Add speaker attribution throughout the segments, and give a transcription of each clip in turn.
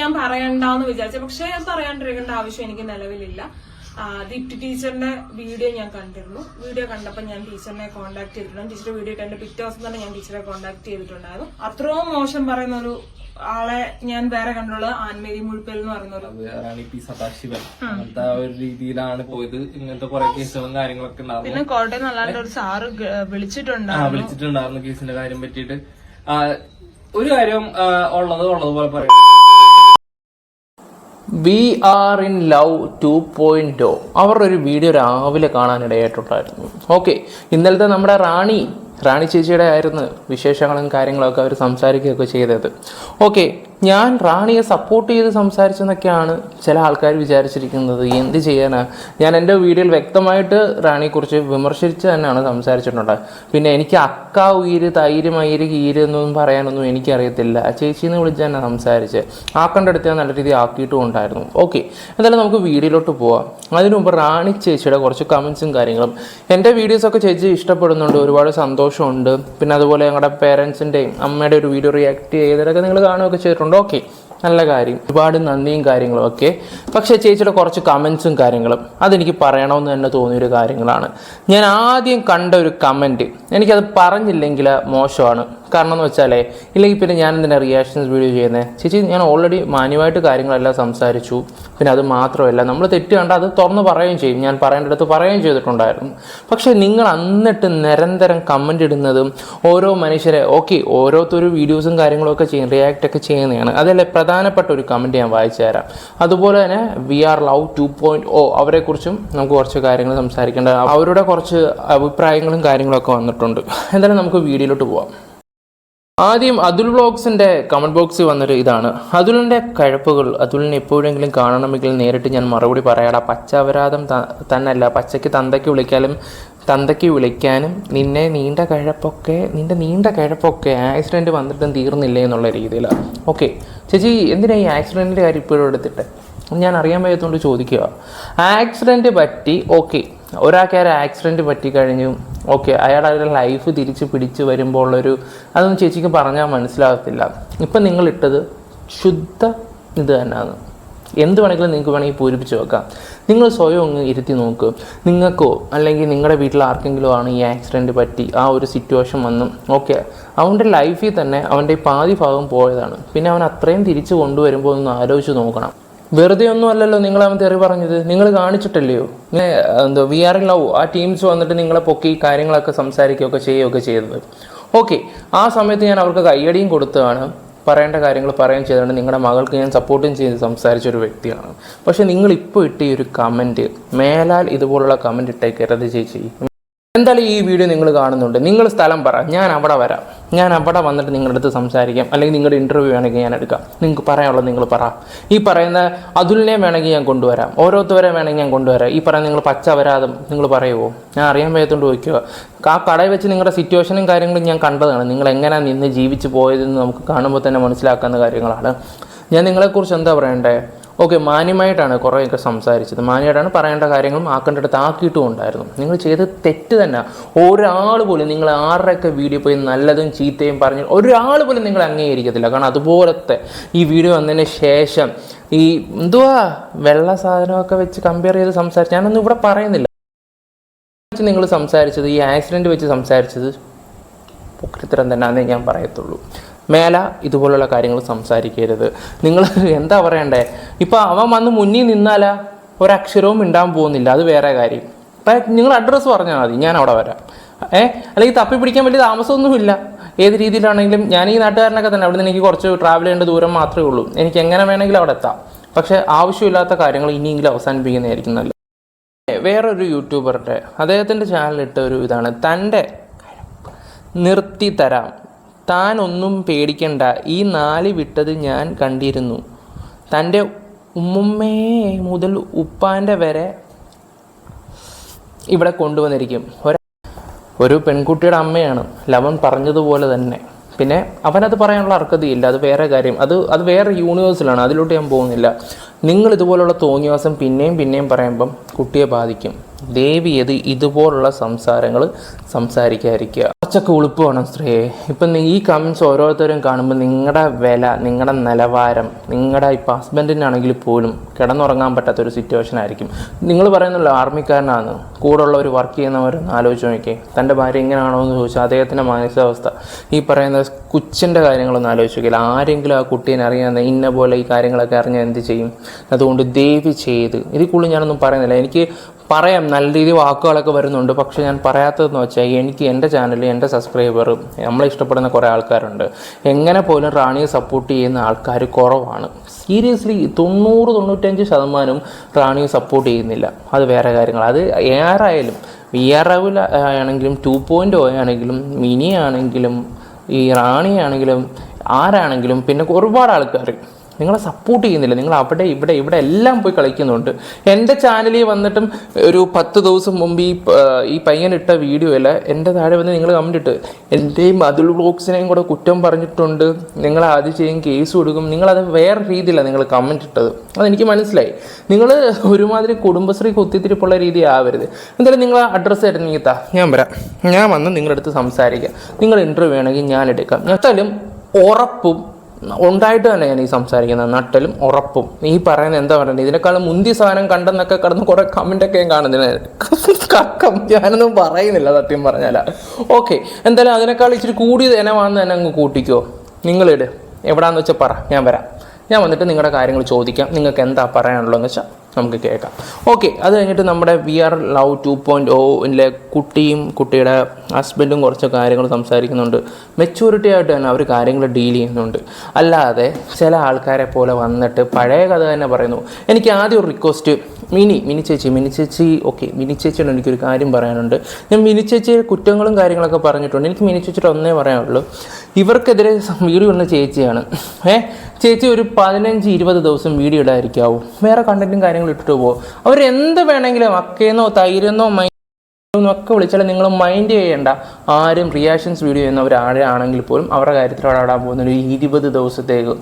Speaker 1: ഞാൻ പറയണ്ടെന്ന് വിചാരിച്ചു. പക്ഷെ പറയാണ്ടിരിക്കേണ്ട ആവശ്യം എനിക്ക് നിലവിലില്ല. ദീപ്തി ടീച്ചറിന്റെ വീഡിയോ ഞാൻ കണ്ടിരുന്നു. വീഡിയോ കണ്ടപ്പോൾ ഞാൻ ടീച്ചറിനെ കോൺടാക്ട് ചെയ്തിട്ടുണ്ട്. ടീച്ചർ വീഡിയോ ഇട്ടെ പിറ്റേ ദിവസം തന്നെ ഞാൻ ടീച്ചറെ കോൺടാക്ട് ചെയ്തിട്ടുണ്ടായിരുന്നു. അത്രയും മോശം പറയുന്ന ഒരു ആളെ ഞാൻ വേറെ കണ്ടുള്ളത് ആൻമേരി മുഴുപ്പൽ എന്ന് പറയുന്ന
Speaker 2: പി സദാശിവൻ? അങ്ങനത്തെ ഒരു രീതിയിലാണ് പോയത്. ഇങ്ങനത്തെ കുറെ കേസുകളും കാര്യങ്ങളൊക്കെ ഉണ്ടായിരുന്നു.
Speaker 1: പിന്നെ കോട്ടയം നല്ലാണ്ട് ഒരു സാറ് വിളിച്ചിട്ടുണ്ടായിരുന്നു. വിളിച്ചിട്ടുണ്ട്
Speaker 2: ആ വിളിച്ചിട്ടുണ്ടായിരുന്നു കേസിന്റെ കാര്യം പറ്റിയിട്ട്. ഒരു കാര്യം ഉള്ളത് ഉള്ളത് ഉള്ളതുപോലെ പറയാം. We are in love two point അവരുടെ ഒരു വീഡിയോ രാവിലെ കാണാനിടയായിട്ടുണ്ടായിരുന്നു. ഓക്കെ ഇന്നലത്തെ നമ്മുടെ റാണി റാണി ചേച്ചിയുടെ ആയിരുന്നു വിശേഷങ്ങളും കാര്യങ്ങളൊക്കെ അവർ സംസാരിക്കുകയൊക്കെ ചെയ്തത്. ഓക്കെ ഞാൻ റാണിയെ സപ്പോർട്ട് ചെയ്ത് സംസാരിച്ചെന്നൊക്കെയാണ് ചില ആൾക്കാർ വിചാരിച്ചിരിക്കുന്നത്. എന്ത് ചെയ്യാനാണ് ഞാൻ എന്റെ വീഡിയോയിൽ വ്യക്തമായിട്ട് റാണിയെക്കുറിച്ച് വിമർശിച്ച് തന്നെയാണ് സംസാരിച്ചിട്ടുണ്ട് പിന്നെ എനിക്ക് അക്ക ഉയിര് തൈര് മയിര് കീര് എന്നൊന്നും പറയാനൊന്നും എനിക്കറിയത്തില്ല. ചേച്ചിന്ന് വിളിച്ച് തന്നെ സംസാരിച്ച്. ആക്കേണ്ടടുത്ത് ഞാൻ നല്ല രീതിയിൽ ആക്കിയിട്ടും ഉണ്ടായിരുന്നു. ഓക്കെ എന്തായാലും നമുക്ക് വീഡിയോയിലോട്ട് പോവാം. അതിനുമുമ്പ് റാണി ചേച്ചിയുടെ കുറച്ച് കമൻസും കാര്യങ്ങളും. എന്റെ വീഡിയോസൊക്കെ ചേച്ചി ഇഷ്ടപ്പെടുന്നുണ്ട്. ഒരുപാട് സന്തോഷമുണ്ട്. പിന്നെ അതുപോലെ ഞങ്ങളുടെ പേരൻസിന്റെയും അമ്മയുടെ ഒരു വീഡിയോ റിയാക്ട് ചെയ്തതൊക്കെ നിങ്ങൾ കാണുകയൊക്കെ ചെയ്തിട്ടുണ്ട്. ഓക്കെ. നല്ല കാര്യം. ഒരുപാട് നന്ദിയും കാര്യങ്ങളും ഒക്കെ. പക്ഷേ ചേച്ചിയുടെ കുറച്ച് കമൻസും കാര്യങ്ങളും അതെനിക്ക് പറയണമെന്ന് തന്നെ തോന്നിയൊരു കാര്യങ്ങളാണ്. ഞാൻ ആദ്യം കണ്ട ഒരു കമന്റ് എനിക്കത് പറഞ്ഞില്ലെങ്കിൽ മോശമാണ്. കാരണം എന്ന് വെച്ചാലേ ഇല്ലെങ്കിൽ പിന്നെ ഞാൻ എന്തിനാണ് റിയാക്ഷൻസ് വീഡിയോ ചെയ്യുന്നത് ചേച്ചി ഞാൻ ഓൾറെഡി മാന്യമായിട്ട് കാര്യങ്ങളെല്ലാം സംസാരിച്ചു. പിന്നെ അത് മാത്രമല്ല നമ്മൾ തെറ്റ് കണ്ട അത് തുറന്ന് പറയുകയും ചെയ്യും. ഞാൻ പറയേണ്ടടുത്ത് പറയുകയും ചെയ്തിട്ടുണ്ടായിരുന്നു. പക്ഷേ നിങ്ങൾ എന്നിട്ട് നിരന്തരം കമന്റ് ഇടുന്നതും ഓരോ മനുഷ്യരെ ഓക്കെ ഓരോരുത്തരും വീഡിയോസും കാര്യങ്ങളൊക്കെ ചെയ്യും റിയാക്ട് ഒക്കെ ചെയ്യുന്നതാണ്. അതല്ലേ പ്രധാനപ്പെട്ട ഒരു കമന്റ് ഞാൻ വായിച്ചു തരാം. അതുപോലെ തന്നെ we are love two point O അവരെക്കുറിച്ചും നമുക്ക് കുറച്ച് കാര്യങ്ങൾ സംസാരിക്കേണ്ട. അവരുടെ കുറച്ച് അഭിപ്രായങ്ങളും കാര്യങ്ങളൊക്കെ വന്നിട്ടുണ്ട്. എന്തായാലും നമുക്ക് വീഡിയോയിലോട്ട് പോവാം. ആദ്യം അതുൽ വ്ളോഗ്സിന്റെ കമന്റ് ബോക്സിൽ വന്നൊരു ഇതാണ്. അതുലിന്റെ കഴപ്പുകൾ അതുലിനെ എപ്പോഴെങ്കിലും കാണണമെങ്കിൽ നേരിട്ട് ഞാൻ മറുപടി പറയാടാ പച്ചപരാധം ത- തന്നല്ല. പച്ചയ്ക്ക് തന്തയ്ക്ക് വിളിക്കാനും തന്തയ്ക്ക് വിളിക്കാനും നിന്നെ നീണ്ട കഴപ്പൊക്കെ നിന്റെ നീണ്ട കഴപ്പൊക്കെ ആക്സിഡന്റ് വന്നിട്ടും തീർന്നില്ലേ എന്നുള്ള രീതിയിലാണ് ഓക്കെ ചേച്ചി എന്തിനാ ഈ ആക്സിഡന്റിന്റെ കാര്യം ഇപ്പോഴും എടുത്തിട്ട്? ഞാൻ അറിയാൻ വയ്യാത്തതുകൊണ്ട് ചോദിക്കുക ആക്സിഡന്റ് പറ്റി ഓക്കെ ഒരാൾക്ക് ഒരു ആക്സിഡന്റ് പറ്റിക്കഴിഞ്ഞു ഓക്കെ അയാൾ അയാളുടെ ലൈഫ് തിരിച്ച് പിടിച്ച് വരുമ്പോൾ ഉള്ളൊരു അതൊന്നും ചേച്ചിക്ക് പറഞ്ഞാൽ മനസ്സിലാകത്തില്ല. ഇപ്പം നിങ്ങൾ ഇട്ടത് ശുദ്ധ ഇത് തന്നെയാണ്. എന്ത് വേണമെങ്കിലും നിങ്ങൾക്ക് വേണമെങ്കിൽ പൂരിപ്പിച്ച് വെക്കാം. നിങ്ങൾ സ്വയം ഒന്ന് ഇരുത്തി നോക്ക്. നിങ്ങൾക്കോ അല്ലെങ്കിൽ നിങ്ങളുടെ വീട്ടിൽ ആർക്കെങ്കിലും ആണ് ഈ ആക്സിഡന്റ് പറ്റി ആ ഒരു സിറ്റുവേഷൻ വന്നു ഓക്കെ അവന്റെ ലൈഫിൽ തന്നെ അവന്റെ പാതി ഭാഗം പോയതാണ്. പിന്നെ അവൻ അത്രയും തിരിച്ച് കൊണ്ടുവരുമ്പോൾ ഒന്ന് ആലോചിച്ച് നോക്കണം. വെറുതെ ഒന്നും അല്ലല്ലോ നിങ്ങൾ അവൻ തെറി പറഞ്ഞത്. നിങ്ങൾ കാണിച്ചിട്ടല്ലയോ? എന്തോ വി ആർ ലവ് ആ ടീംസ് വന്നിട്ട് നിങ്ങളെ പൊക്കി കാര്യങ്ങളൊക്കെ സംസാരിക്കുകയൊക്കെ ചെയ്യുകയൊക്കെ ചെയ്തത്. ഓക്കെ ആ സമയത്ത് ഞാൻ അവർക്ക് കയ്യടിയും കൊടുത്തതാണ്. പറയേണ്ട കാര്യങ്ങൾ പറയുകയും ചെയ്തുകൊണ്ട് നിങ്ങളുടെ മകൾക്ക് ഞാൻ സപ്പോർട്ടും ചെയ്ത് സംസാരിച്ച ഒരു വ്യക്തിയാണ്. പക്ഷേ നിങ്ങൾ ഇപ്പോൾ ഇട്ട ഈ ഒരു കമന്റ് മേലാൽ ഇതുപോലുള്ള കമന്റ് ഇട്ടേക്കരുത് ചേച്ചി. എന്തായാലും ഈ വീഡിയോ നിങ്ങൾ കാണുന്നുണ്ട്. നിങ്ങൾ സ്ഥലം പറ. ഞാൻ അവിടെ വരാം. ഞാൻ അവിടെ വന്നിട്ട് നിങ്ങളുടെ അടുത്ത് സംസാരിക്കാം. അല്ലെങ്കിൽ നിങ്ങളുടെ ഇന്റർവ്യൂ വേണമെങ്കിൽ ഞാൻ എടുക്കാം. നിങ്ങൾക്ക് പറയാനുള്ളത് നിങ്ങൾ പറ. ഈ പറയുന്ന അതുലിനെ വേണമെങ്കിൽ ഞാൻ കൊണ്ടുവരാം. ഓരോരുത്തരെ വേണമെങ്കിൽ ഞാൻ കൊണ്ടുവരാം. ഈ പറയുന്ന നിങ്ങൾ പച്ച വരാതും നിങ്ങൾ പറയുമോ ഞാൻ അറിയാൻ വയ്യത്തോണ്ട് ചോദിക്കുക. ആ കടയിൽ വെച്ച് നിങ്ങളുടെ സിറ്റുവേഷനും കാര്യങ്ങളും ഞാൻ കണ്ടതാണ്. നിങ്ങൾ എങ്ങനെയാണ് നിന്ന് ജീവിച്ച് പോയതെന്ന് നമുക്ക് കാണുമ്പോൾ തന്നെ മനസ്സിലാക്കുന്ന കാര്യങ്ങളാണ്. ഞാൻ നിങ്ങളെക്കുറിച്ച് എന്താ പറയണ്ടേ? ഓക്കെ മാന്യമായിട്ടാണ് കുറേയൊക്കെ സംസാരിച്ചത്. മാന്യമായിട്ടാണ് പറയേണ്ട കാര്യങ്ങളും ആക്കേണ്ടടുത്ത് ആക്കിയിട്ടും ഉണ്ടായിരുന്നു നിങ്ങൾ ചെയ്ത് തെറ്റ് തന്നെ. ഒരാൾ പോലും നിങ്ങൾ ആരുടെയൊക്കെ വീഡിയോ പോയി നല്ലതും ചീത്തയും പറഞ്ഞ് ഒരാൾ പോലും നിങ്ങൾ അംഗീകരിക്കത്തില്ല. കാരണം അതുപോലത്തെ ഈ വീഡിയോ വന്നതിന് ശേഷം ഈ എന്തുവാ വെള്ള സാധനമൊക്കെ വെച്ച് കമ്പയർ ചെയ്ത് സംസാരിച്ച് ഞാനൊന്നും ഇവിടെ പറയുന്നില്ല. നിങ്ങൾ സംസാരിച്ചത് ഈ ആക്സിഡന്റ് വെച്ച് സംസാരിച്ചത് പൊക്കിത്തരം തന്നെയാണെന്നേ ഞാൻ പറയത്തുള്ളൂ. മേല ഇതുപോലുള്ള കാര്യങ്ങൾ സംസാരിക്കരുത്. നിങ്ങൾ എന്താ പറയണ്ടേ? ഇപ്പം അവൻ വന്ന് മുന്നിൽ നിന്നാലാ ഒരക്ഷരവും ഉണ്ടാകാൻ പോകുന്നില്ല. അത് വേറെ കാര്യം. അപ്പം നിങ്ങൾ അഡ്രസ്സ് പറഞ്ഞാൽ മതി. ഞാൻ അവിടെ വരാം. ഏ? അല്ലെങ്കിൽ തപ്പി പിടിക്കാൻ വലിയ താമസമൊന്നുമില്ല. ഏത് രീതിയിലാണെങ്കിലും ഞാൻ ഈ നാട്ടുകാരനൊക്കെ തന്നെ. അവിടെ നിന്ന് എനിക്ക് കുറച്ച് ട്രാവൽ ചെയ്യേണ്ട ദൂരം മാത്രമേ ഉള്ളൂ. എനിക്ക് എങ്ങനെ വേണമെങ്കിലും അവിടെ എത്താം. പക്ഷേ ആവശ്യമില്ലാത്ത കാര്യങ്ങൾ ഇനിയെങ്കിലും അവസാനിപ്പിക്കുന്നതായിരിക്കും നല്ല വേറൊരു യൂട്യൂബറുടെ അദ്ദേഹത്തിന്റെ ചാനലിട്ട ഒരു ഇതാണ് തന്റെ നിർത്തി തരാം താൻ ഒന്നും പേടിക്കണ്ട. ഈ നാല് വിട്ടത് ഞാൻ കണ്ടിരുന്നു. തന്റെ ഉമ്മുമ്മേ മുതൽ ഉപ്പാന്റെ വരെ ഇവിടെ കൊണ്ടുവന്നിരിക്കും. ഒരു പെൺകുട്ടിയുടെ അമ്മയാണ്. ലവൻ പറഞ്ഞതുപോലെ തന്നെ. പിന്നെ അവനത് പറയാനുള്ള അർഹതയില്ല. അത് വേറെ കാര്യം. അത് അത് വേറെ യൂണിവേഴ്സിലാണ് അതിലോട്ട് ഞാൻ പോകുന്നില്ല. നിങ്ങൾ ഇതുപോലുള്ള തോന്നിയവാസം പിന്നെയും പിന്നെയും പറയുമ്പം കുട്ടിയെ ബാധിക്കും. ദേവി ഇത് ഇതുപോലുള്ള സംസാരങ്ങൾ സംസാരിക്കാതിരിക്കുക. കുറച്ചൊക്കെ ഉളുപ്പ് വേണം സ്ത്രീയെ. ഇപ്പം ഈ കമൻസ് ഓരോരുത്തരും കാണുമ്പോൾ നിങ്ങളുടെ വില നിങ്ങളുടെ നിലവാരം നിങ്ങളുടെ ഇപ്പം ഹസ്ബൻഡിനാണെങ്കിൽ പോലും കിടന്നുറങ്ങാൻ പറ്റാത്തൊരു സിറ്റുവേഷൻ ആയിരിക്കും. നിങ്ങൾ പറയുന്നല്ലോ ആർമിക്കാരനാണ്. കൂടെ ഉള്ളവർ വർക്ക് ചെയ്യുന്നവരൊന്ന് ആലോചിച്ച് നോക്കിയേ തന്റെ ഭാര്യ ഇങ്ങനെയാണോ എന്ന് ചോദിച്ചാൽ അദ്ദേഹത്തിന്റെ മാനസികാവസ്ഥ. ഈ പറയുന്ന കുച്ചിന്റെ കാര്യങ്ങളൊന്നും ആലോചിച്ച് നോക്കിയില്ല ആരെങ്കിലും ആ കുട്ടീനെ അറിയാതെ ഇന്ന പോലെ ഈ കാര്യങ്ങളൊക്കെ അറിഞ്ഞാൽ എന്ത് ചെയ്യും? അതുകൊണ്ട് ദയവ് ചെയ്ത്. ഇതിൽ കൂടുതൽ ഞാനൊന്നും പറയുന്നില്ല. എനിക്ക് പറയാം. നല്ല രീതിയിൽ വാക്കുകളൊക്കെ വരുന്നുണ്ട്. പക്ഷേ ഞാൻ പറയാത്തതെന്ന് വെച്ചാൽ എനിക്ക് എന്റെ ചാനൽ എന്റെ സബ്സ്ക്രൈബർ നമ്മളെ ഇഷ്ടപ്പെടുന്ന കുറേ ആൾക്കാരുണ്ട്. എങ്ങനെ പോലും റാണിയെ സപ്പോർട്ട് ചെയ്യുന്ന ആൾക്കാർ കുറവാണ്. സീരിയസ്ലി തൊണ്ണൂറ് തൊണ്ണൂറ്റഞ്ച് ശതമാനം റാണിയെ സപ്പോർട്ട് ചെയ്യുന്നില്ല. അത് വേറെ കാര്യങ്ങൾ. അത് ഏറായാലും വി ആർ ആണെങ്കിലും ടു പോയിന്റ് ആണെങ്കിലും മിനി ആണെങ്കിലും ഈ റാണിയാണെങ്കിലും ആരാണെങ്കിലും പിന്നെ ഒരുപാട് ആൾക്കാർ നിങ്ങളെ സപ്പോർട്ട് ചെയ്യുന്നില്ല. നിങ്ങൾ അവിടെ ഇവിടെ ഇവിടെ എല്ലാം പോയി കളിക്കുന്നുണ്ട്. എന്റെ ചാനലിൽ വന്നിട്ടും ഒരു പത്ത് ദിവസം മുമ്പ് ഈ ഈ പയ്യനിട്ട ഇട്ട വീഡിയോ അല്ല എന്റെ താഴെ വന്ന് നിങ്ങൾ കമന്റ് ഇട്ട്. എന്റെയും അതുൽ ബ്ലോഗ്സിനെയും കൂടെ കുറ്റം പറഞ്ഞിട്ടുണ്ട്. നിങ്ങൾ ആദ്യം ചെയ്യും കേസ് കൊടുക്കും. നിങ്ങളത് വേറെ രീതിയിലാണ് നിങ്ങൾ കമന്റ് ഇട്ടത്. അതെനിക്ക് മനസ്സിലായി. നിങ്ങൾ ഒരുമാതിരി കുടുംബശ്രീ കുത്തിത്തിരിപ്പുള്ള രീതി ആവരുത്. എന്തായാലും നിങ്ങൾ അഡ്രസ്സ് തരുന്ന നീത്ത ഞാൻ വരാം. ഞാൻ വന്ന് നിങ്ങളുടെ അടുത്ത് സംസാരിക്കാം. നിങ്ങൾ ഇന്റർവ്യൂ വേണമെങ്കിൽ ഞാൻ എടുക്കാം. എന്തായാലും ഉറപ്പും ഉണ്ടായിട്ട് തന്നെ ഞാൻ ഈ സംസാരിക്കുന്നത്. നട്ടലും ഉറപ്പും. ഈ പറയുന്നത് എന്താ പറയുന്നത്? ഇതിനേക്കാളും മുന്തിയ സാധനം കണ്ടെന്നൊക്കെ കടന്ന് കുറെ കമന്റ് ഒക്കെ ഞാൻ കാണുന്നില്ല. ഞാനൊന്നും പറയുന്നില്ല സത്യം പറഞ്ഞാല. ഓക്കെ എന്തായാലും അതിനേക്കാൾ ഇച്ചിരി കൂടിയത് ഇനമാണെന്ന് തന്നെ അങ്ങ് കൂട്ടിക്കോ. നിങ്ങളിട്. എവിടാന്ന് വെച്ചാൽ പറ. ഞാൻ വരാം. ഞാൻ വന്നിട്ട് നിങ്ങളുടെ കാര്യങ്ങൾ ചോദിക്കാം. നിങ്ങൾക്ക് എന്താ പറയാനുള്ളതെന്ന് വെച്ചാൽ നമുക്ക് കേൾക്കാം. ഓക്കെ അത് കഴിഞ്ഞിട്ട് നമ്മുടെ we are love two point ഓയിലെ കുട്ടിയും കുട്ടിയുടെ ഹസ്ബൻഡും കുറച്ച് കാര്യങ്ങൾ സംസാരിക്കുന്നുണ്ട്. മെച്യൂരിറ്റി ആയിട്ട് തന്നെ അവർ കാര്യങ്ങൾ ഡീൽ ചെയ്യുന്നുണ്ട്. അല്ലാതെ ചില ആൾക്കാരെ പോലെ വന്നിട്ട് പഴയ കഥ തന്നെ പറയുന്നു. എനിക്ക് ആദ്യം ഒരു റിക്വസ്റ്റ് മിനി മിനി ചേച്ചി മിനി ചേച്ചി ഓക്കെ മിനി ചേച്ചിയോട് എനിക്കൊരു കാര്യം പറയാനുണ്ട്. ഞാൻ മിനി ചേച്ചിയുടെ കുറ്റങ്ങളും കാര്യങ്ങളൊക്കെ പറഞ്ഞിട്ടുണ്ട്. എനിക്ക് മിനി ചേച്ചിയുടെ ഒന്നേ പറയാനുള്ളൂ. ഇവർക്കെതിരെ വീഡിയോ വന്ന ചേച്ചിയാണ്. ഏ? ചേച്ചി ഒരു പതിനഞ്ച് ഇരുപത് ദിവസം വീഡിയോ ഇടാതിരിക്കാവൂ. വേറെ കണ്ടന്റും കാര്യങ്ങളും ഇട്ടിട്ട് പോകും എന്ത് വേണമെങ്കിലും അക്കേന്നോ തൈരെന്നോ ഒക്കെ വിളിച്ചാൽ നിങ്ങൾ മൈൻഡ് ചെയ്യേണ്ട. ആരും റിയാക്ഷൻസ് വീഡിയോ ചെയ്യുന്ന ആരാണെങ്കിൽ പോലും അവരുടെ കാര്യത്തിൽ ഇടാൻ പോകുന്ന ഒരു ഇരുപത് ദിവസത്തേക്ക്.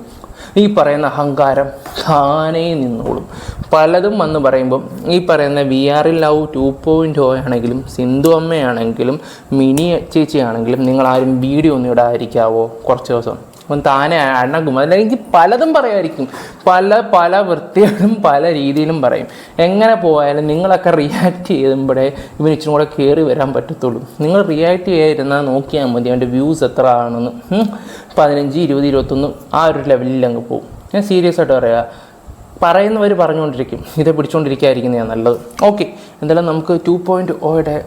Speaker 2: ഈ പറയുന്ന അഹങ്കാരം താനേ നിന്നോളും. പലതും വന്ന് പറയുമ്പം ഈ പറയുന്ന we are love two point O ആണെങ്കിലും സിന്ധു അമ്മയാണെങ്കിലും മിനി ചേച്ചി ആണെങ്കിലും നിങ്ങൾ ആരും വീഡിയോ ഒന്നും ഇടാതിരിക്കാവോ? കുറച്ച് ദിവസം. അപ്പം താനെ അണകും അല്ലെങ്കിൽ പലതും പറയുമായിരിക്കും പല പല വൃത്തികളും പല രീതിയിലും പറയും. എങ്ങനെ പോയാലും നിങ്ങളൊക്കെ റിയാക്ട് ചെയ്യുമ്പോഴേ ഇവന് ഇച്ചിരി കൂടെ കയറി വരാൻ പറ്റത്തുള്ളൂ. നിങ്ങൾ റിയാക്ട് ചെയ്യാതിരുന്നാൽ നോക്കിയാൽ മതി അവന്റെ വ്യൂസ് എത്ര ആണെന്ന്. പതിനഞ്ച് ഇരുപത് ഇരുപത്തൊന്ന് ആ ഒരു ലെവലിൽ അങ്ങ് പോകും ഞാൻ സീരിയസ് ആയിട്ട് പറയാം. പറയുന്നവർ പറഞ്ഞുകൊണ്ടിരിക്കും. ഇത് പിടിച്ചുകൊണ്ടിരിക്കാതിരിക്കുന്നതാണ് നല്ലത്. ഓക്കെ എന്തായാലും നമുക്ക് ടു പോയിന്റ് ഓയുടെ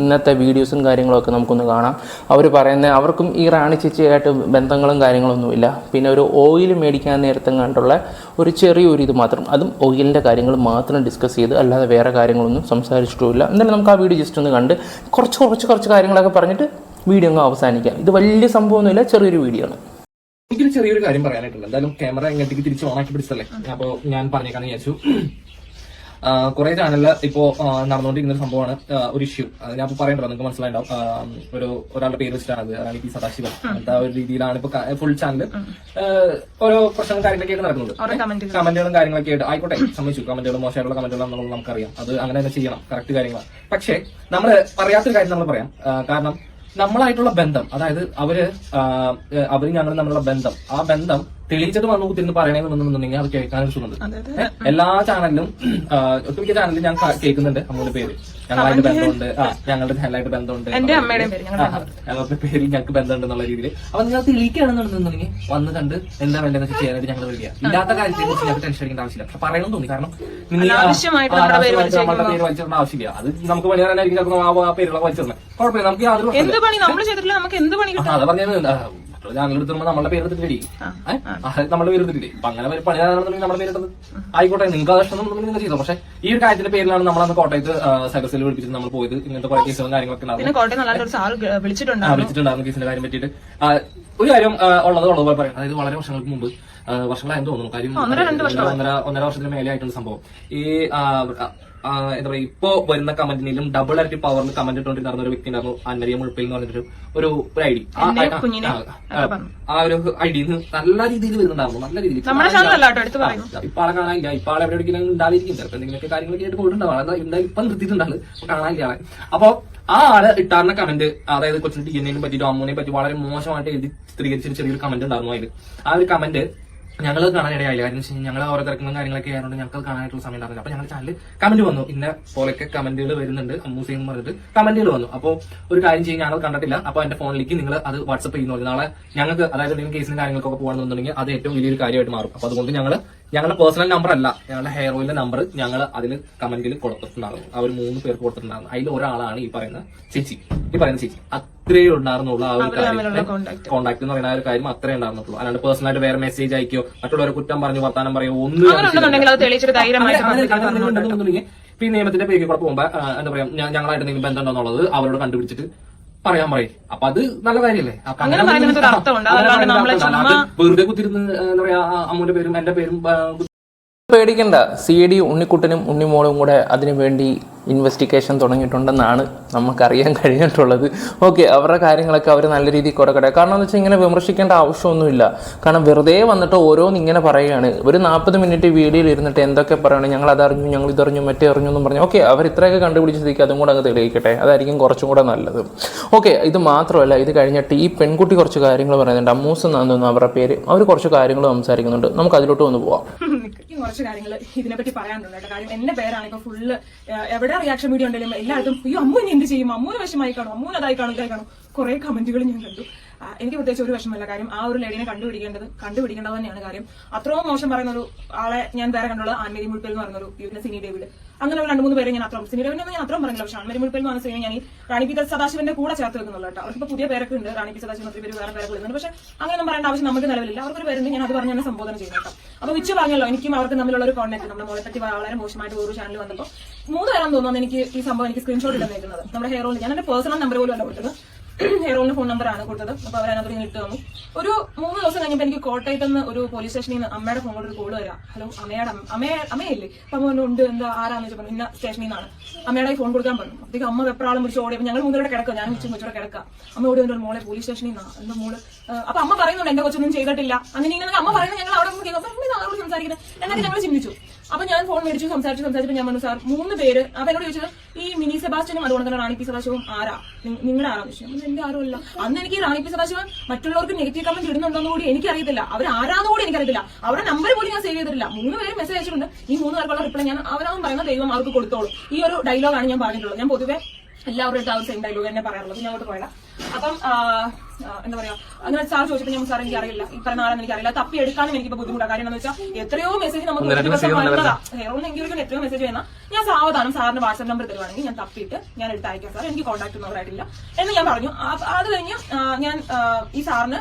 Speaker 2: ഇന്നത്തെ വീഡിയോസും കാര്യങ്ങളൊക്കെ നമുക്കൊന്ന് കാണാം. അവർ പറയുന്നത് അവർക്കും ഈ റാണി ചേച്ചിയായിട്ട് ബന്ധങ്ങളും കാര്യങ്ങളൊന്നുമില്ല. പിന്നെ ഒരു ഓയിൽ മേടിക്കാൻ നേരത്തും കണ്ടുള്ള ഒരു ചെറിയൊരു ഇത് മാത്രം. അതും ഓയിലിന്റെ കാര്യങ്ങൾ മാത്രം ഡിസ്കസ് ചെയ്ത് അല്ലാതെ വേറെ കാര്യങ്ങളൊന്നും സംസാരിച്ചിട്ടുമില്ല. എന്തായാലും നമുക്ക് ആ വീഡിയോ ജസ്റ്റ് ഒന്ന് കണ്ട് കുറച്ച് കുറച്ച് കുറച്ച് കാര്യങ്ങളൊക്കെ പറഞ്ഞിട്ട് വീഡിയോ അങ്ങ് അവസാനിക്കാം. ഇത് വലിയ സംഭവമൊന്നുമില്ല ചെറിയൊരു വീഡിയോ ആണ്.
Speaker 3: എനിക്കൊരു ചെറിയൊരു കാര്യം പറയാനായിട്ടുണ്ട്. എന്തായാലും ക്യാമറ ഇങ്ങോട്ടേക്ക് തിരിച്ച് ഓണാക്കി പിടിച്ചല്ലേ അപ്പോൾ ഞാൻ പറഞ്ഞേക്കാന്ന് വിചാരിച്ചു. കുറെ ചാനലിൽ ഇപ്പോ നടന്നുകൊണ്ടിരിക്കുന്ന ഒരു സംഭവമാണ് ഒരു ഇഷ്യൂ ഞാൻ ഇപ്പൊ പറയണ്ടോ നിങ്ങൾക്ക് മനസ്സിലായിട്ടുണ്ടാവും ഒരു ഒരാളുടെ പേര് വെച്ചിട്ടാണ് അത് അതാണ് പി സദാശിവ. അങ്ങനത്തെ ഒരു രീതിയിലാണ് ഇപ്പൊ ഫുൾ ചാനൽ ഓരോ പ്രശ്നങ്ങളും കാര്യങ്ങളൊക്കെ ആയിട്ട് നടക്കുന്നത് കമന്റുകളും. കാര്യങ്ങളൊക്കെ ആയിട്ട് ആയിക്കോട്ടെ സംബന്ധിച്ചു കമന്റുകളും മോശമായിട്ടുള്ള കമന്റുകളും എന്നുള്ളത് നമുക്കറിയാം. അത് അങ്ങനെ തന്നെ ചെയ്യണം. കറക്റ്റ് കാര്യങ്ങളാണ്. പക്ഷേ നമ്മൾ പറയാത്തൊരു കാര്യം നമ്മൾ പറയാം. കാരണം നമ്മളായിട്ടുള്ള ബന്ധം അതായത് അവർ അവർ ഞങ്ങൾ തമ്മിലുള്ള ബന്ധം ആ ബന്ധം തെളിയിച്ചിട്ട് വന്നു കുത്തിരുന്ന് പറയണമെന്നുണ്ടെന്നുണ്ടെങ്കിൽ അത് കേൾക്കാൻ സുഖമുണ്ട്. എല്ലാ ചാനലിലും ഒട്ടുമിക്ക ചാനലിലും ഞാൻ കേൾക്കുന്നുണ്ട് അമ്മയുടെ പേര്. ഞങ്ങളായിട്ട് ബന്ധമുണ്ട്. ആ ഞങ്ങളുടെ ചാനലായിട്ട് ബന്ധമുണ്ട്.
Speaker 1: എന്റെ അമ്മയുടെ പേര് ഞങ്ങളുടെ
Speaker 3: പേരിൽ ഞങ്ങൾക്ക് ബന്ധമുണ്ട് എന്നുള്ള രീതിയിൽ. അപ്പൊ നിങ്ങൾ തെളിയിക്കുകയാണെന്നുണ്ടെന്നുണ്ടെങ്കിൽ വന്ന് കണ്ട് എന്താ വേണ്ടതെന്ന് വെച്ചാൽ ചെയ്യാനായിട്ട് ഞങ്ങൾ വിളിക്കുക. ഇല്ലാത്ത കാര്യത്തിൽ കുറിച്ച് ഞങ്ങൾക്ക് ടെൻഷൻ അടിക്കേണ്ട ആവശ്യമില്ല. പക്ഷെ പറയണം തോന്നി. കാരണം നിങ്ങൾ
Speaker 1: നമ്മുടെ പേര്
Speaker 3: വലിച്ചിടേണ്ട ആവശ്യമില്ല. അത് നമുക്ക് പണി പറയാനായിരിക്കും ചിലപ്പോൾ ആ പേരുള്ള വലിച്ചിടണം. കുഴപ്പമില്ല. നമുക്ക് യാതൊരു
Speaker 1: എന്ത് പണി? നമ്മൾ ചെയ്തിട്ടില്ല. നമുക്ക് എന്ത് പണി
Speaker 3: അത് പറഞ്ഞത് ഞങ്ങൾ എടുത്തുമ്പോ നമ്മളുടെ പേര് എടുത്തിട്ടില്ലേ? നമ്മുടെ പേര് എടുത്തിട്ടില്ലേ? അപ്പൊ അങ്ങനെ ഒരു പണി തരാണെന്നുണ്ടെങ്കിൽ നമ്മുടെ പേര് എടുത്തത്. ആയിക്കോട്ടെ നിങ്ങൾക്ക് അത് ഇഷ്ടം നിങ്ങൾ ചെയ്തോ. പക്ഷെ ഈ ഒരു കാര്യത്തിന്റെ പേരിലാണ് നമ്മൾ അന്ന് കോട്ടയത്ത് സൈബർ വിളിപ്പിച്ചത്. നമ്മൾ പോയത് ഇങ്ങനത്തെ കുറെ കേസുകളും കാര്യങ്ങളൊക്കെ
Speaker 1: വിളിച്ചിട്ടുണ്ടായിരുന്നു.
Speaker 3: കേസിന്റെ കാര്യം പറ്റിയിട്ട്. ഒരു കാര്യം ഉള്ളത് ഉള്ളത് പോലെ പറയാം. അതായത് വളരെ വർഷങ്ങൾക്ക് മുമ്പ് വർഷങ്ങളായെന്ന് തോന്നുന്നു. കാര്യം
Speaker 1: ഒന്നര
Speaker 3: ഒന്നര വർഷത്തിന് മേലെ ആയിട്ടുള്ള സംഭവം. ഈ എന്താ പറയുക ഇപ്പോ വരുന്ന കമന്റിനും ഡബിൾ ആയിട്ട് പവറിൽ കമന്റ് ഇട്ടുകൊണ്ടിരുന്ന ഒരു വ്യക്തി ഉണ്ടായിരുന്നു അന്നരിയ മുഴുപ്പിൽ എന്ന് പറഞ്ഞിട്ട് ഒരു ഒരു ഐ ഡി ആ ഒരു ഐ ഡി നല്ല രീതിയിൽ വരുന്നുണ്ടായിരുന്നു നല്ല രീതിയിൽ. ഇപ്പൊ ആളെ കാണാനില്ല ഇപ്പൊ ആളെ എവിടെ എവിടെയെങ്കിലും ഉണ്ടാവിരിക്കും ചിലപ്പോൾ എന്തെങ്കിലുമൊക്കെ കാര്യങ്ങളൊക്കെ ആയിട്ട് പോയിട്ടുണ്ടാവും. എന്തായാലും ഇപ്പൊ നിർത്തിയിട്ടുണ്ടാണ് ഇപ്പൊ കാണാനില്ല ആളെ. അപ്പൊ ആ ആൾ ഇട്ടാറിന്റെ കമന്റ് അതായത് കൊച്ചിന് ഡി എൻ എനെ പറ്റി അമ്മൂനെ പറ്റി വളരെ മോശമായിട്ട് എഴുതി ചിത്രീകരിച്ചൊരു ചെറിയൊരു കമന്റ് ഉണ്ടായിരുന്നു അതിൽ ആ ഒരു കമന്റ് ഞങ്ങൾ കാണാൻ ഇടയായില്ല കാരണം വെച്ചാൽ ഞങ്ങൾ ഓരോ തിരക്കുന്ന കാര്യങ്ങളൊക്കെ ആയതുകൊണ്ട് ഞങ്ങൾക്ക് കാണാനായിട്ടുള്ള സമയം ഉണ്ടായിരുന്നില്ല. അപ്പൊ ഞങ്ങൾ ചാനലിൽ കമന്റ് വന്നു. ഇന്ന പോലൊക്കെ കമന്റുകൾ വരുന്നുണ്ട്. അമ്മൂസി എന്ന് പറഞ്ഞിട്ട് കമന്റുകൾ വന്നു. അപ്പോൾ ഒരു കാര്യം ചെയ്യും. ഞങ്ങൾ കണ്ടിട്ടില്ല. അപ്പൊ എന്റെ ഫോണിലേക്ക് നിങ്ങൾ അത് വാട്സ്ആപ്പ് ചെയ്യുന്നു. നാളെ ഞങ്ങൾക്ക് അതായത് എന്തെങ്കിലും കേസിന് കാര്യങ്ങൾക്കൊക്കെ പോകണമെന്നുണ്ടെങ്കിൽ അത് ഏറ്റവും വലിയൊരു കാര്യമായിട്ട് മാറും. അപ്പൊ അതുകൊണ്ട് ഞങ്ങൾ ഞങ്ങളുടെ പേഴ്സണൽ നമ്പർ അല്ല. ഞങ്ങളുടെ ഹെയർ ഓയിലിന്റെ നമ്പർ ഞങ്ങൾ അതിൽ കമന്റിൽ കൊടുത്തിട്ടുണ്ടായിരുന്നു. ആ ഒരു മൂന്ന് പേർക്ക് കൊടുത്തിട്ടുണ്ടായിരുന്നു. അതിൽ ഒരാളാണ് ഈ പറയുന്ന ചേച്ചി. ഈ പറയുന്ന ചേച്ചി. അത്രേ ഉണ്ടായിരുന്നുള്ളൂ ആ ഒരു കോൺടാക്ട് എന്ന് പറയുന്ന ആ ഒരു കാര്യം അത്രേ ഉണ്ടായിരുന്നുള്ളൂ. അല്ലാണ്ട് പേഴ്സണൽ ആയിട്ട് വേറെ മെസ്സേജ് അയക്കോ മറ്റുള്ളവരെ കുറ്റം പറഞ്ഞു വർത്താനം പറയോ ഒന്നും പിന്നെ നിയമത്തിന്റെ പേരിൽ കൂടെ പോകുമ്പോ എന്താ പറയാ ഞങ്ങളായിട്ട് എന്തെങ്കിലും ബന്ധം ഉണ്ടോന്നുള്ളത് അവരോട് കണ്ടുപിടിച്ചിട്ട് പറയാൻ പറയും. അപ്പൊ അത് നല്ല കാര്യല്ലേ? വെറുതെ കുത്തിരുന്ന് എന്താ പറയാ അമ്മൂന്റെ പേരും എന്റെ പേരും
Speaker 2: പേടിക്കണ്ട. സി ഡി ഉണ്ണിക്കുട്ടനും ഉണ്ണിമോളും കൂടെ അതിനു വേണ്ടി ഇൻവെസ്റ്റിഗേഷൻ തുടങ്ങിയിട്ടുണ്ടെന്നാണ് നമുക്കറിയാൻ കഴിഞ്ഞിട്ടുള്ളത്. ഓക്കെ അവരുടെ കാര്യങ്ങളൊക്കെ അവർ നല്ല രീതിയിൽ കുറക്കട്ടെ കാരണം എന്ന് വെച്ചാൽ ഇങ്ങനെ വിമർശിക്കേണ്ട ആവശ്യമൊന്നുമില്ല. കാരണം വെറുതെ വന്നിട്ട് ഓരോന്ന് ഇങ്ങനെ പറയുകയാണ്. ഒരു നാൽപ്പത് മിനിറ്റ് വീഡിയോയിൽ ഇരുന്നിട്ട് എന്തൊക്കെ പറയണം ഞങ്ങൾ അതറിഞ്ഞു ഞങ്ങൾ ഇതറിഞ്ഞു മറ്റേ അറിഞ്ഞു എന്നും പറഞ്ഞു. ഓക്കെ അവർ ഇത്രയൊക്കെ കണ്ടുപിടിച്ചതേക്ക് അതും കൂടെ അങ്ങ് തെളിയിക്കട്ടെ. അതായിരിക്കും കുറച്ചും കൂടെ നല്ലത്. ഓക്കെ ഇത് മാത്രമല്ല ഇത് കഴിഞ്ഞിട്ട് ഈ പെൺകുട്ടി കുറച്ച് കാര്യങ്ങൾ പറയുന്നുണ്ട്. അമ്മൂസ് എന്നാന്ന് അവരുടെ പേര്. അവർ കുറച്ച് കാര്യങ്ങൾ സംസാരിക്കുന്നുണ്ട്. നമുക്ക് അതിലോട്ട് ഒന്ന് പോവാം.
Speaker 1: കുറച്ച് കാര്യങ്ങൾ ഇതിനെപ്പറ്റി പറയാനുണ്ട് കാര്യം എന്റെ പേരാണ് ഇപ്പൊ ഫുള്ള് എവിടെ റിയാക്ഷൻ വീഡിയോ ഉണ്ടെങ്കിലും എല്ലായിടത്തും അയ്യോ അമ്മു എന്ത് ചെയ്യും? അമ്മൂന് വിഷമായി കാണും അമ്മൂന് അതായി കാണും കാണും. കുറെ കമന്റുകൾ ഞാൻ കണ്ടു. എനിക്ക് പ്രത്യേകിച്ച് ഒരു വിഷമല്ല കാര്യം ആ ഒരു ലേഡിനെ കണ്ടുപിടിക്കേണ്ടത് കണ്ടുപിടിക്കേണ്ടത് തന്നെയാണ്. കാര്യം അത്രയും മോശം പറയുന്ന ഒരു ആളെ ഞാൻ വേറെ കണ്ടുള്ളത് ആൻമരി മുഴുപ്പിൽ എന്ന് പറയുന്ന ഒരു സിനി ഡേവിഡ്. അങ്ങനെ ഒരു രണ്ട് മൂന്ന് പേരെ ഞാൻ അത്രയും സിനി ഡേവിനെ ഞാൻ അത്രയും പറഞ്ഞില്ല. പക്ഷെ ആൻമരി മുഴുപ്പിൽ എന്ന് പറഞ്ഞ സിനിമ ഞാൻ ഈ റാണി പി സദാശിവന്റെ കൂടെ ചേർത്ത് വെക്കുന്നുള്ളൂ കേട്ടോ. അവർക്കിപ്പോ പുതിയ പേരൊക്കെ ഉണ്ട്. റാണി പി സദാശിവൻ ഒത്തിരി പേര് വേറെ പേരൊക്കെ വരുന്നുണ്ട്. പക്ഷെ അങ്ങനെയൊന്നും പറയേണ്ട ആവശ്യം നമുക്ക് നിലവിലില്ല. അവർക്കൊരു പേരുണ്ട്. ഞാൻ അത് പറഞ്ഞ് തന്നെ സംബോധന ചെയ്യുന്നു കേട്ടോ. അപ്പൊ വിച്ച് പറഞ്ഞല്ലോ. എനിക്കും അവർക്ക് തമ്മിലുള്ള ഒരു കോൺടാക്ട് നമ്മുടെ മോളെ പറ്റി വളരെ മോശമായിട്ട് ഒരു ചാനൽ വന്നപ്പോൾ മൂന്ന് പേരാണെന്ന് തോന്നുന്നു എനിക്ക് ഈ സംഭവം എനിക്ക് സ്ക്രീൻഷോട്ട് ഇടുന്നേക്കുന്നത് നമ്മുടെ ഹെയർ ഓയിൽ. ഞാൻ എന്റെ പേഴ്സണൽ നമ്പർ പോലും അല്ല കൊടുത്തത്. ഓയിലിന്റെ ഫോൺ നമ്പർ ആണ് കൊടുത്തത്. അപ്പൊ അവരതിനകത്ത് ഇട്ട് തന്നു. ഒരു മൂന്ന് ദിവസം കഴിഞ്ഞപ്പോൾ എനിക്ക് കോട്ടയത്ത് നിന്ന് ഒരു പോലീസ് സ്റ്റേഷനിൽ നിന്ന് അമ്മയുടെ ഫോണിൽ ഒരു കോൾ വരാം. ഹലോ അമ്മയുടെ അമ്മ അമ്മയെ അമ്മയല്ലേ? അപ്പൊ അമ്മ ഉണ്ട് എന്താ ആരാന്ന് വെച്ചപ്പോൾ ഇന്ന സ്റ്റേഷനിൽ നിന്നാണ് അമ്മയുടെ ഫോൺ കൊടുക്കാൻ പറഞ്ഞു. അപ്പോഴത്തേക്ക് അമ്മ വെപ്രാളം പിടിച്ച് ഓടി അപ്പൊ ഞങ്ങൾ മൂന്നൂടെ കിടക്കുക ഞാൻ ഉച്ച കൊച്ചുകൂടെ കിടക്കുക അമ്മ ഓടി വന്നു മോളെ പോലീസ് സ്റ്റേഷനിൽ നിന്നാണ് എന്റെ മോൾ? അപ്പൊ അമ്മ പറയുന്നുണ്ട് എന്റെ കൊച്ചൊന്നും ചെയ്തിട്ടില്ല. അങ്ങനെ ഇങ്ങനെ അമ്മ പറയുന്നത് ഞങ്ങൾ അവിടെ നിന്ന് കേൾക്കും. സംസാരിക്കുന്നത് എന്നൊക്കെ ഞങ്ങൾ ചിന്തിച്ചു. അപ്പൊ ഞാൻ ഫോൺ മേടിച്ചു സംസാരിച്ചു സംസാരിച്ചപ്പോൾ ഞാൻ പറഞ്ഞു സാർ മൂന്ന് പേര് അപ്പൊ എന്നോട് ചോദിച്ചത് ഈ മിനി സെബാസ്റ്റ്യനും അതുകൊണ്ട് തന്നെ റാണി പി സദാശിവം ആരാ? നിങ്ങളുടെ ആരാന്ന് ചോദിച്ചു എന്റെ ആരും അല്ല അന്ന് എനിക്ക് റാണി പി സദാശിവൻ മറ്റുള്ളവർക്ക് നെഗറ്റീവ് കമന്റ് ഇടുന്നുണ്ടോന്ന് കൂടി എനിക്കറിയത്തില്ല. അവർ ആരാന്ന് കൂടി എനിക്കറിയത്തില്ല. അവരുടെ നമ്പർ പോലും ഞാൻ സേവ് ചെയ്തിട്ടില്ല. മൂന്ന് പേര് മെസ്സേജ് അയച്ചിട്ടുണ്ട്. ഈ മൂന്ന് പേർക്കുള്ള റിപ്ലൈ ഞാൻ അവരാവും പറയുന്ന ദൈവം അവർക്ക് കൊടുത്തോളൂ. ഈ ഒരു ഡയലോഗാണ് ഞാൻ പറഞ്ഞിട്ടുള്ളത്. ഞാൻ പൊതുവെ എല്ലാവരുടെ അടുത്ത് സെയിം ഡയലോഗ് തന്നെ പറയാറുള്ളത്. ഞാൻ അങ്ങോട്ട് പോയതാ. അപ്പം എന്താ പറയാ? അങ്ങനെ സാർ ചോദിച്ചപ്പോൾ ഞാൻ സാർ എനിക്ക് അറിയില്ല ഇത്ര നാളെ എനിക്ക് അറിയില്ല തപ്പി എടുക്കാനും എനിക്ക് ബുദ്ധിമുട്ടാണ് കാര്യം എന്താ വെച്ചാൽ എത്രയോ മെസ്സേജ് നമുക്ക് ഒരു ദിവസം വന്നതാ. ഹെയറോൺ എങ്കിലും എത്രയോ മെസ്സേജ് വേണം ഞാൻ സാവധാനം സാറിന്റെ വാട്സ്ആപ്പ് നമ്പർ തരുവാണെങ്കിൽ ഞാൻ തപ്പിയിട്ട് ഞാൻ എടുത്ത് അയക്കാം സാർ എനിക്ക് കോൺടാക്ട് ഒന്നവരായിട്ടില്ല എന്ന് ഞാൻ പറഞ്ഞു. അത് കഴിഞ്ഞ് ഞാൻ ഈ സാറിന്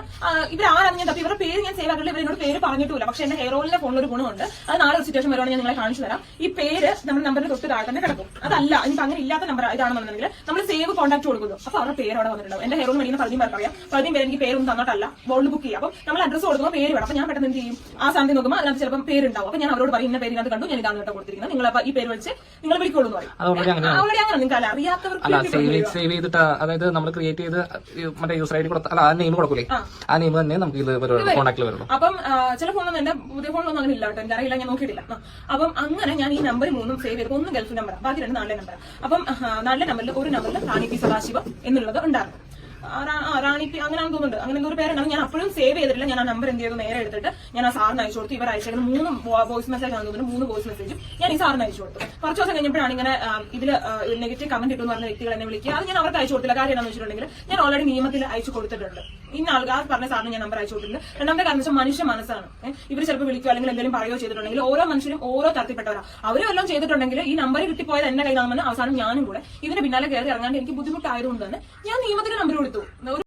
Speaker 1: ഇവർ ആരാണ് ഞാൻ തപ്പി. ഇവരുടെ പേര് ഞാൻ സേവ് ആക്കില്ല ഇവരോട് പേര് പറഞ്ഞിട്ടില്ല പക്ഷെ എന്റെ ഹെയർ ഓയിലിന്റെ ഫോണിൽ ഒരു ഗുണമുണ്ട്. അത് നാളെ ഒരു സിറ്റുവേഷൻ വരുവാണെങ്കിൽ ഞാൻ നിങ്ങളെ കാണിച്ചു തരാം. ഈ പേര് നമ്മുടെ നമ്പറിന് തൊട്ട് താഴെ തന്നെ കിടക്കും. അതല്ല എനിക്ക് അങ്ങനെ ഇല്ലാത്ത നമ്പർ ഇതാണെന്നുണ്ടെങ്കിൽ നമ്മൾ സേവ് കോൺടാക്ട് കൊടുക്കുന്നു. അപ്പൊ അവരുടെ പേര് അവിടെ വന്നിട്ടുണ്ടാവും. എന്റെ ഹെയറോൾ മേടിക്കുന്ന പറയാം പേർക്ക് അറിയാം പകുതിയും പേര് എനിക്ക് പേരൊന്നും തന്നിട്ടല്ല. ബോൾഡ് ബുക്ക് ചെയ്യാം. അപ്പം നമ്മൾ അഡ്രസ് കൊടുക്കുമ്പോൾ പേര് വേണം. അപ്പൊ ഞാൻ പെട്ടെന്ന് എന്ത് ചെയ്യും? ആ സാധനം നോക്കുമ്പോൾ അതിനകത്ത് ചിലപ്പോൾ പേരുണ്ടാവും. അപ്പൊ ഞാൻ അവരോട് പറയും ഇന്ന ഇതിനകത്ത് കണ്ടു. ഞാൻ ഇതാണ് കേട്ടോ കൊടുത്തിരിക്കുന്നത് നിങ്ങൾ അപ്പൊ ഈ പേര് വിളിച്ച് നിങ്ങൾ വിളിക്കോളൂ എന്ന് പറയും. ഓൾറെഡി അങ്ങനെ നിങ്ങൾക്ക് അല്ല അറിയാത്തവർക്ക്
Speaker 3: സേവ് ചെയ്തിട്ട് അതായത് നമ്മൾ ക്രിയേറ്റ് ചെയ്ത് ഈ മറ്റേ യൂസർ ഐ ഡി കൊടുത്ത അല്ല ആ നെയിം കൊടുക്കൂലേ? ആ. നെയിം തന്നെ നമുക്ക് ഇത് കോൺടാക്റ്റിൽ വരുള്ളൂ.
Speaker 1: അപ്പം ചില ഫോണൊന്നും എന്റെ പുതിയ ഫോണിലൊന്നും അങ്ങനെ ഇല്ല കേട്ടോ. എനിക്കറിയില്ല ഞാൻ നോക്കിയിട്ടില്ല. അപ്പം അങ്ങനെ ഞാൻ ഈ നമ്പർ മൂന്നും സേവ് ചെയ്തു ഒന്ന് ഗൾഫ് നമ്പർ ബാക്കി രണ്ട് നാട്ടിലെ നമ്പർ അപ്പം നാളെ നാട്ടിലെ നമ്പറിൽ ഒരു നമ്പറിൽ റാണി പി സദാശിവം എന്നുള്ളത് ഉണ്ടായിരുന്നു. ആ, റാ- ആ, റാണി പി അങ്ങനെ തോന്നുന്നുണ്ട്. അങ്ങനെ ഒരു പേരുണ്ട്. ഞാൻ അപ്പോഴും സേവ് ചെയ്തിട്ടില്ല. ഞാൻ ആ നമ്പർ എന്ത് ചെയ്തു? നേരെ എടുത്തിട്ട് ഞാൻ ആ സാറിന് അയച്ചു കൊടുത്തു. ഇവർ അയച്ചേക്കുന്ന മൂന്ന് വോയിസ് മെസ്സേജ് ആണ് തോന്നുന്നു. മൂന്ന് വോയിസ് മെസ്സേജും ഞാൻ ഈ സാറിന് അയച്ചു കൊടുത്തു. കുറച്ച് ദിവസം കഴിഞ്ഞപ്പോഴാണ് ഇങ്ങനെ ഇതിൽ നെഗറ്റീവ് കമന്റ് ഇട്ടു എന്ന് പറഞ്ഞ വ്യക്തികൾ എന്നെ വിളിക്കുക. അത് ഞാൻ അവർക്ക് അയച്ചു കൊടുത്തില്ല. കാര്യം എന്താണെന്ന് വെച്ചിട്ടുണ്ടെങ്കിൽ ഞാൻ ഓൾറെഡി നിയമത്തിൽ അയച്ചു കൊടുത്തിട്ടുണ്ട്. ഇന്ന ആൾക്കാർ പറഞ്ഞ സാറിന് ഞാൻ നമ്പർ അയച്ചു കൊടുത്തിട്ടുണ്ട്. രണ്ടാമത്തെ കാരണം വെച്ചാൽ മനുഷ്യ മനസ്സാണ്. ഇവർ ചിലപ്പോൾ വിളിക്കുകയോ അല്ലെങ്കിൽ എന്തെങ്കിലും പറയുകയോ ചെയ്തിട്ടുണ്ടെങ്കിൽ ഓരോ മനുഷ്യരും ഓരോ തർത്തിപ്പെട്ടവരാ അവരും എല്ലാം ചെയ്തിട്ടുണ്ടെങ്കിൽ ഈ നമ്പർ കിട്ടിപ്പോയത് എന്നെ കയ്യിലാണെന്ന് അവസാനം ഞാനും കൂടെ ഇതിന് പിന്നാലെ കയറി ഇറങ്ങാണ്ട് എനിക്ക് ബുദ്ധിമുട്ടായതുകൊണ്ട് തന്നെ ഞാൻ നിയമത്തിന് നമ്പർ കൊടുത്തു ഒരു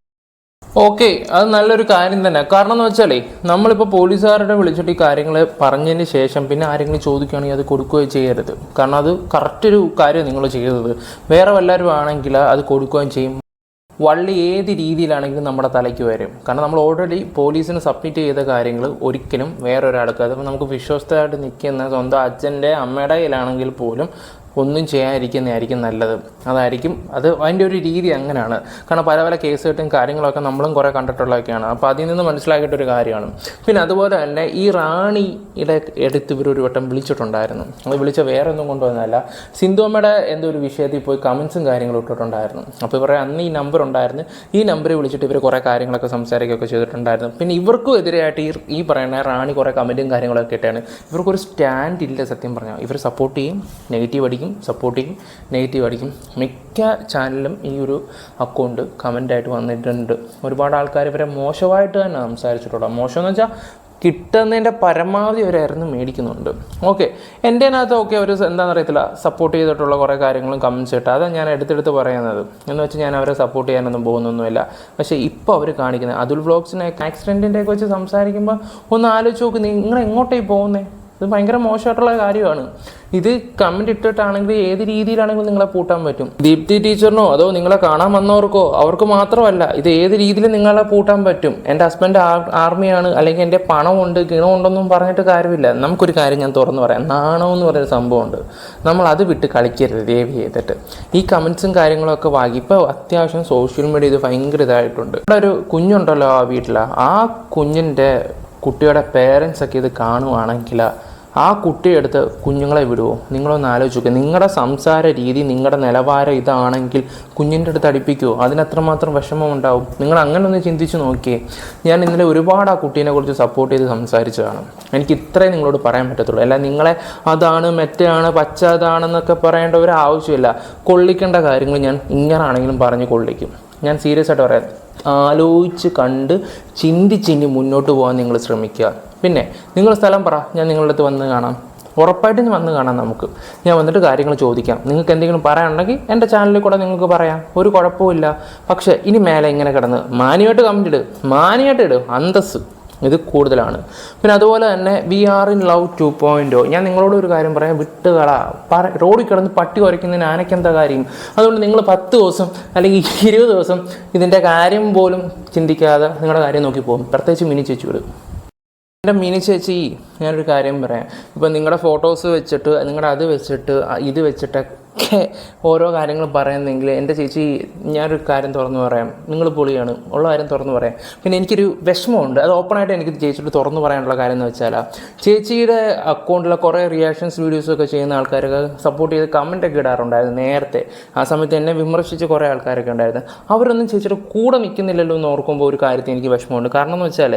Speaker 2: ഓക്കെ അത് നല്ലൊരു കാര്യം തന്നെ. കാരണം എന്ന് വെച്ചാലേ നമ്മളിപ്പോൾ പോലീസുകാരുടെ വിളിച്ചിട്ട് ഈ കാര്യങ്ങൾ പറഞ്ഞതിന് ശേഷം പിന്നെ ആരെങ്കിലും ചോദിക്കുകയാണെങ്കിൽ അത് കൊടുക്കുകയോ ചെയ്യരുത്. കാരണം അത് കറക്റ്റ് ഒരു കാര്യം നിങ്ങൾ ചെയ്തത്. വേറെ വല്ലവരും ആണെങ്കിൽ അത് കൊടുക്കുകയും ചെയ്യും. വള്ളി ഏത് രീതിയിലാണെങ്കിലും നമ്മുടെ തലയ്ക്ക് വരും. കാരണം നമ്മൾ ഓൾറെഡി പോലീസിന് സബ്മിറ്റ് ചെയ്ത കാര്യങ്ങൾ ഒരിക്കലും വേറൊരാൾക്ക് അതിപ്പോൾ നമുക്ക് വിശ്വസ്തമായിട്ട് നിൽക്കുന്ന സ്വന്തം അച്ഛന്റെ അമ്മയുടെ കയ്യിലാണെങ്കിൽ പോലും ഒന്നും ചെയ്യാതിരിക്കുന്നതായിരിക്കും നല്ലത്. അതായിരിക്കും അത് അതിന്റെ ഒരു രീതി അങ്ങനെയാണ്. കാരണം പല പല കേസ് കെട്ടും കാര്യങ്ങളൊക്കെ നമ്മളും കുറേ കണ്ടിട്ടുള്ളതൊക്കെയാണ്. അപ്പോൾ അതിൽ നിന്ന് മനസ്സിലാക്കിയിട്ടൊരു കാര്യമാണ്. പിന്നെ അതുപോലെ തന്നെ ഈ റാണിയുടെ എടുത്ത് ഇവർ ഒരു വട്ടം വിളിച്ചിട്ടുണ്ടായിരുന്നു. അത് വിളിച്ച വേറെ ഒന്നും കൊണ്ടുവന്നതല്ല. സിന്ധുവമ്മയുടെ എന്തോ ഒരു വിഷയത്തിൽ പോയി കമൻസും കാര്യങ്ങളും ഇട്ടിട്ടുണ്ടായിരുന്നു. അപ്പോൾ ഇവരുടെ അന്ന് ഈ നമ്പർ ഉണ്ടായിരുന്നു. ഈ നമ്പറിൽ വിളിച്ചിട്ട് ഇവർ കുറേ കാര്യങ്ങളൊക്കെ സംസാരിക്കുകയൊക്കെ ചെയ്തിട്ടുണ്ടായിരുന്നു. പിന്നെ ഇവർക്കും എതിരായിട്ട് ഈ ഈ പറയുന്ന റാണി കുറേ കമന്റും കാര്യങ്ങളൊക്കെ ഇട്ടാണ്. ഇവർക്കൊരു സ്റ്റാൻഡ് ഇല്ല സത്യം പറഞ്ഞാൽ ഇവർ സപ്പോർട്ട് ചെയ്യും നെഗറ്റീവ് അടിക്കും. സപ്പോർട്ട് സപ്പോർട്ടിങ് നെഗറ്റീവ് അടിക്കും മിക്ക ചാനലിലും ഈ ഒരു അക്കൗണ്ട് കമന്റായിട്ട് വന്നിട്ടുണ്ട്. ഒരുപാട് ആൾക്കാർ ഇവരെ മോശമായിട്ട് തന്നെ സംസാരിച്ചിട്ടുള്ള മോശം എന്ന് വെച്ചാൽ കിട്ടുന്നതിന്റെ പരമാവധി അവരായിരുന്നു മേടിക്കുന്നുണ്ട്. ഓക്കെ എന്റെ അതിനകത്ത് ഓക്കെ അവർ എന്താണെന്ന് അറിയത്തില്ല. സപ്പോർട്ട് ചെയ്തിട്ടുള്ള കുറേ കാര്യങ്ങളും കമൻസ് ഇട്ട്. അതാണ് ഞാൻ എടുത്തെടുത്ത് പറയുന്നത്. എന്ന് വെച്ചാൽ ഞാൻ അവരെ സപ്പോർട്ട് ചെയ്യാനൊന്നും പോകുന്നൊന്നുമില്ല. പക്ഷേ ഇപ്പോൾ അവർ കാണിക്കുന്നത്. അതുൽ വ്ളോഗ്സിനെ ആക്സിഡന്റിന്റെയൊക്കെ വെച്ച് സംസാരിക്കുമ്പോൾ ഒന്ന് ആലോചിച്ച് നോക്ക്. നിങ്ങൾ എങ്ങോട്ടേ പോകുന്നത് ഇത് ഭയങ്കര മോശമായിട്ടുള്ള കാര്യമാണ്. ഇത് കമന്റ് ഇട്ടിട്ടാണെങ്കിൽ ഏത് രീതിയിലാണെങ്കിലും നിങ്ങളെ പൂട്ടാൻ പറ്റും. ദീപ്തി ടീച്ചറിനോ അതോ നിങ്ങളെ കാണാൻ വന്നവർക്കോ അവർക്ക് മാത്രമല്ല ഇത് ഏത് രീതിയിൽ നിങ്ങളെ പൂട്ടാൻ പറ്റും. എന്റെ ഹസ്ബൻഡ് ആർമിയാണ് അല്ലെങ്കിൽ എന്റെ പണമുണ്ട് ഗിണമുണ്ടെന്നും പറഞ്ഞിട്ട് കാര്യമില്ല. നമുക്കൊരു കാര്യം ഞാൻ തുറന്നു പറയാം. നാണോ എന്ന് പറയുന്ന സംഭവമുണ്ട്. നമ്മൾ അത് വിട്ട് കളിക്കരുത് ദയവ് ചെയ്തിട്ട്. ഈ കമൻസും കാര്യങ്ങളൊക്കെ വാങ്ങി. ഇപ്പോൾ അത്യാവശ്യം സോഷ്യൽ മീഡിയ ഇത് ഭയങ്കര ഇതായിട്ടുണ്ട്. ഇവിടെ ഒരു കുഞ്ഞുണ്ടല്ലോ ആ വീട്ടിൽ ആ കുഞ്ഞിന്റെ കുട്ടിയുടെ പേരൻസ് ഒക്കെ ഇത് കാണുവാണെങ്കിൽ ആ കുട്ടിയെടുത്ത് കുഞ്ഞുങ്ങളെ വിടുമോ നിങ്ങളൊന്ന് ആലോചിച്ച് നോക്കുക നിങ്ങളുടെ സംസാര രീതി നിങ്ങളുടെ നിലവാരം ഇതാണെങ്കിൽ കുഞ്ഞിന്റെ അടുത്ത് അടുപ്പിക്കുമോ അതിനത്രമാത്രം വിഷമം ഉണ്ടാവും നിങ്ങൾ അങ്ങനെ ഒന്ന് ചിന്തിച്ച് നോക്കിയേ. ഞാൻ ഇന്നലെ ഒരുപാട് ആ കുട്ടീനെ കുറിച്ച് സപ്പോർട്ട് ചെയ്ത് സംസാരിച്ചതാണ്. എനിക്ക് ഇത്രയും നിങ്ങളോട് പറയാൻ പറ്റത്തുള്ളൂ. അല്ല നിങ്ങളെ അതാണ് മെറ്റയാണ് പച്ച അതാണെന്നൊക്കെ പറയേണ്ട ഒരു ആവശ്യമില്ല. കൊള്ളിക്കേണ്ട കാര്യങ്ങൾ ഞാൻ ഇങ്ങനാണെങ്കിലും പറഞ്ഞ് കൊള്ളിക്കും. ഞാൻ സീരിയസ് ആയിട്ട് പറയാം. ആലോചിച്ച് കണ്ട് ചിന്തിച്ചിനി മുന്നോട്ട് പോകാൻ നിങ്ങൾ ശ്രമിക്കുക. പിന്നെ നിങ്ങൾ സ്ഥലം പറ ഞാൻ നിങ്ങളുടെ അടുത്ത് വന്ന് കാണാം. ഉറപ്പായിട്ടും വന്ന് കാണാം നമുക്ക്. ഞാൻ വന്നിട്ട് കാര്യങ്ങൾ ചോദിക്കാം. നിങ്ങൾക്ക് എന്തെങ്കിലും പറയാനുണ്ടെങ്കിൽ എന്റെ ചാനലിൽ കൂടെ നിങ്ങൾക്ക് പറയാം. ഒരു കുഴപ്പമില്ല പക്ഷേ ഇനി മേലെ ഇങ്ങനെ കിടന്ന് മാന്യമായിട്ട് കമന്റ് ഇട്. മാന്യമായിട്ട് ഇട്. അന്തസ് ഇത് കൂടുതലാണ്. പിന്നെ അതുപോലെ തന്നെ we are in love two പോയിന്റോ ഞാൻ നിങ്ങളോട് ഒരു കാര്യം പറയാം. വിട്ടുകള. പറ റോഡിൽ കിടന്ന് പട്ടി കുറയ്ക്കുന്നതിന് ആനയ്ക്കെന്താ കാര്യം? അതുകൊണ്ട് നിങ്ങൾ പത്ത് ദിവസം അല്ലെങ്കിൽ ഇരുപത് ദിവസം ഇതിന്റെ കാര്യം പോലും ചിന്തിക്കാതെ നിങ്ങളുടെ കാര്യം നോക്കി പോകും. പ്രത്യേകിച്ച് മിനി ചേച്ചിയോട്. എന്റെ മിനി ചേച്ചി ഞാനൊരു കാര്യം പറയാം. ഇപ്പം നിങ്ങളുടെ ഫോട്ടോസ് വെച്ചിട്ട് നിങ്ങളുടെ അത് വെച്ചിട്ട് ഇത് ഇത് വെച്ചിട്ടൊക്കെ ഓരോ കാര്യങ്ങൾ പറയുന്നെങ്കിൽ എന്റെ ചേച്ചി ഞാനൊരു കാര്യം തുറന്നു പറയാം. നിങ്ങൾ പൊളിയാണ്. ഉള്ള കാര്യം തുറന്നു പറയാം. പിന്നെ എനിക്കൊരു വിഷമമുണ്ട്. അത് ഓപ്പണായിട്ട് എനിക്ക് ചേച്ചിയോട് തുറന്നു പറയാനുള്ള കാര്യം എന്ന് വെച്ചാൽ ചേച്ചിയുടെ അക്കൗണ്ടിലെ കുറേ റിയാക്ഷൻസ് വീഡിയോസൊക്കെ ചെയ്യുന്ന ആൾക്കാരൊക്കെ സപ്പോർട്ട് ചെയ്ത് കമന്റ് ഒക്കെ ഇടാറുണ്ടായിരുന്നു നേരത്തെ. ആ സമയത്ത് എന്നെ വിമർശിച്ച് കുറേ ആൾക്കാരൊക്കെ ഉണ്ടായിരുന്നു. അവരൊന്നും ചേച്ചിയുടെ കൂടെ നിൽക്കുന്നില്ലല്ലോ എന്ന് ഓർക്കുമ്പോൾ ഒരു കാര്യത്തിൽ എനിക്ക് വിഷമമുണ്ട്. കാരണം എന്ന് വെച്ചാൽ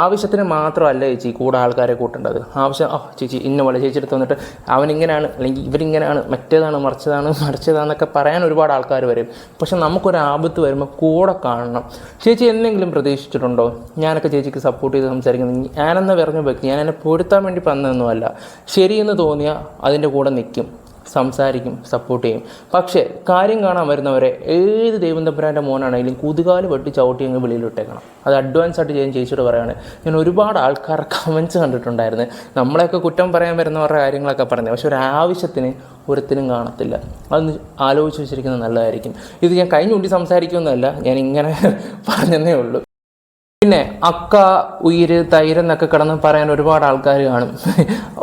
Speaker 2: ആവശ്യത്തിന് മാത്രമല്ല ചേച്ചി കൂടെ ആൾക്കാരെ കൂട്ടേണ്ടത്. ആവശ്യം ഓ ചേച്ചി ഇന്ന പോലെ ചേച്ചിയുടെ തന്നിട്ട് അവനിങ്ങനെയാണ് അല്ലെങ്കിൽ ഇവരിങ്ങനെയാണ് മറ്റേതാണ് മറിച്ചതാണ് മറിച്ചതാണെന്നൊക്കെ പറയാൻ ഒരുപാട് ആൾക്കാർ വരും. പക്ഷെ നമുക്കൊരു ആപത്ത് വരുമ്പോൾ കൂടെ കാണണം. ചേച്ചി എന്തെങ്കിലും പ്രതീക്ഷിച്ചിട്ടുണ്ടോ? ഞാനൊക്കെ ചേച്ചിക്ക് സപ്പോർട്ട് ചെയ്ത് സംസാരിക്കുന്നത് ഞാനെന്ന് പറഞ്ഞു വെക്കും ഞാൻ എന്നെ പൊരുത്താൻ വേണ്ടി വന്നതൊന്നുമല്ല. ശരിയെന്ന് തോന്നിയാൽ അതിന്റെ കൂടെ നിൽക്കും സംസാരിക്കും സപ്പോർട്ട് ചെയ്യും. പക്ഷേ കാര്യം കാണാൻ വരുന്നവരെ ഏത് ദൈവം തമ്പുരാന്റെ മോനാണെങ്കിലും കുതുകാൽ വെട്ടി ചവിട്ടി അങ്ങ് വെളിയിൽ വിട്ടേക്കണം അത് അഡ്വാൻസ് ആയിട്ട് ചെയ്യാൻ ചേച്ചിയോട് പറയുകയാണ്. ഞാൻ ഒരുപാട് ആൾക്കാരുടെ കമൻസ് കണ്ടിട്ടുണ്ടായിരുന്നു. നമ്മളെയൊക്കെ കുറ്റം പറയാൻ വരുന്നവരുടെ കാര്യങ്ങളൊക്കെ പറഞ്ഞു. പക്ഷെ ഒരു ആവശ്യത്തിന് ഒരുത്തിനും കാണത്തില്ല. അതൊന്ന് ആലോചിച്ച് വെച്ചിരിക്കുന്നത് നല്ലതായിരിക്കും. ഇത് ഞാൻ കഴിഞ്ഞുണ്ടി സംസാരിക്കുമെന്നല്ല ഞാൻ ഇങ്ങനെ പറഞ്ഞതേ ഉള്ളൂ. പിന്നെ അക്ക ഉയിര് തൈര് എന്നൊക്കെ കിടന്ന് പറയാൻ ഒരുപാട് ആൾക്കാർ കാണും.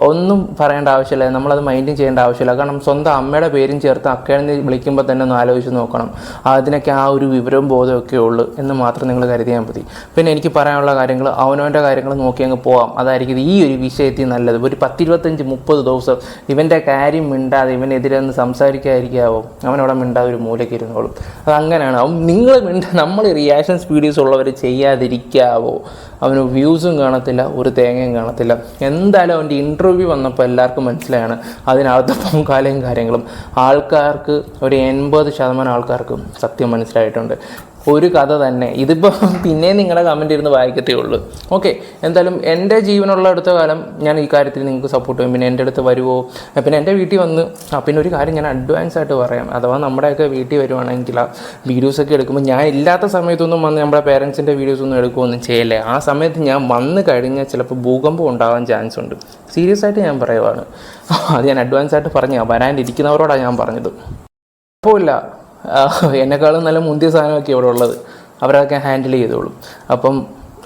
Speaker 2: ഒന്നും പറയേണ്ട ആവശ്യമില്ല. നമ്മളത് മൈൻഡും ചെയ്യേണ്ട ആവശ്യമില്ല. കാരണം സ്വന്തം അമ്മയുടെ പേരും ചേർത്ത് അക്കയെന്ന് വിളിക്കുമ്പോൾ തന്നെ ഒന്ന് ആലോചിച്ച് നോക്കണം. അതിനൊക്കെ ആ ഒരു വിവരവും ബോധമൊക്കെ ഉള്ളൂ എന്ന് മാത്രം നിങ്ങൾ കരുതിയാൽ മതി. പിന്നെ എനിക്ക് പറയാനുള്ള കാര്യങ്ങൾ അവനവന്റെ കാര്യങ്ങൾ നോക്കി അങ്ങ് പോവാം. അതായിരിക്കും ഈ ഒരു വിഷയത്തിൽ നല്ലത്. ഒരു പത്തിരുപത്തഞ്ച് മുപ്പത് ദിവസം ഇവന്റെ കാര്യം മിണ്ടാതെ ഇവനെതിരെ ഒന്ന് സംസാരിക്കാതിരിക്കാവോ? അവനവിടെ മിണ്ടാതെ ഒരു മൂലയ്ക്ക് ഇരുന്നോളും. അതങ്ങനെയാണ് അവൻ നിങ്ങൾ മിണ്ട നമ്മൾ റിയാക്ഷൻസ് വീഡിയോസ് ഉള്ളവർ ചെയ്യാതിരിക്കാവോ അവന് വ്യൂസും കാണത്തില്ല ഒരു തേങ്ങയും കാണത്തില്ല. എന്തായാലും അവന്റെ ഇന്റർവ്യൂ വന്നപ്പോൾ എല്ലാവർക്കും മനസ്സിലായാണ്. അതിനകത്ത് പൊങ്കാലയും കാര്യങ്ങളും. ആൾക്കാർക്ക് ഒരു എൺപത് ശതമാനം ആൾക്കാർക്കും സത്യം മനസ്സിലായിട്ടുണ്ട്. ഒരു കഥ തന്നെ. ഇതിപ്പോൾ പിന്നെ നിങ്ങളുടെ കമന്റ് ഇരുന്ന് വായിക്കത്തേ ഉള്ളൂ. ഓക്കെ എന്തായാലും എന്റെ ജീവനുള്ള അടുത്ത കാലം ഞാൻ ഈ കാര്യത്തിൽ നിങ്ങൾക്ക് സപ്പോർട്ട് ചെയ്യും. പിന്നെ എന്റെ അടുത്ത് വരുമോ പിന്നെ എന്റെ വീട്ടിൽ വന്ന് ആ പിന്നെ ഒരു കാര്യം ഞാൻ അഡ്വാൻസ് ആയിട്ട് പറയാം. അഥവാ നമ്മുടെയൊക്കെ വീട്ടിൽ വരുവാണെങ്കിൽ ആ വീഡിയോസൊക്കെ എടുക്കുമ്പോൾ ഞാൻ ഇല്ലാത്ത സമയത്തൊന്നും വന്ന് നമ്മുടെ പേരൻസിന്റെ വീഡിയോസ് ഒന്നും എടുക്കുകയൊന്നും ചെയ്യല്ലേ. ആ സമയത്ത് ഞാൻ വന്ന് കഴിഞ്ഞാൽ ചിലപ്പോൾ ഭൂകമ്പം ഉണ്ടാകാൻ ചാൻസ് ഉണ്ട്. സീരിയസ് ആയിട്ട് ഞാൻ പറയുവാണ്. അത് ഞാൻ അഡ്വാൻസ് ആയിട്ട് പറഞ്ഞാൽ വരാനിരിക്കുന്നവരോടാണ് ഞാൻ പറഞ്ഞത്. കുഴപ്പമില്ല എന്നെക്കാളും നല്ല മുന്തിയ സാധനമൊക്കെ ഇവിടെ ഉള്ളത്. അവരതൊക്കെ ഹാൻഡിൽ ചെയ്തോളും. അപ്പം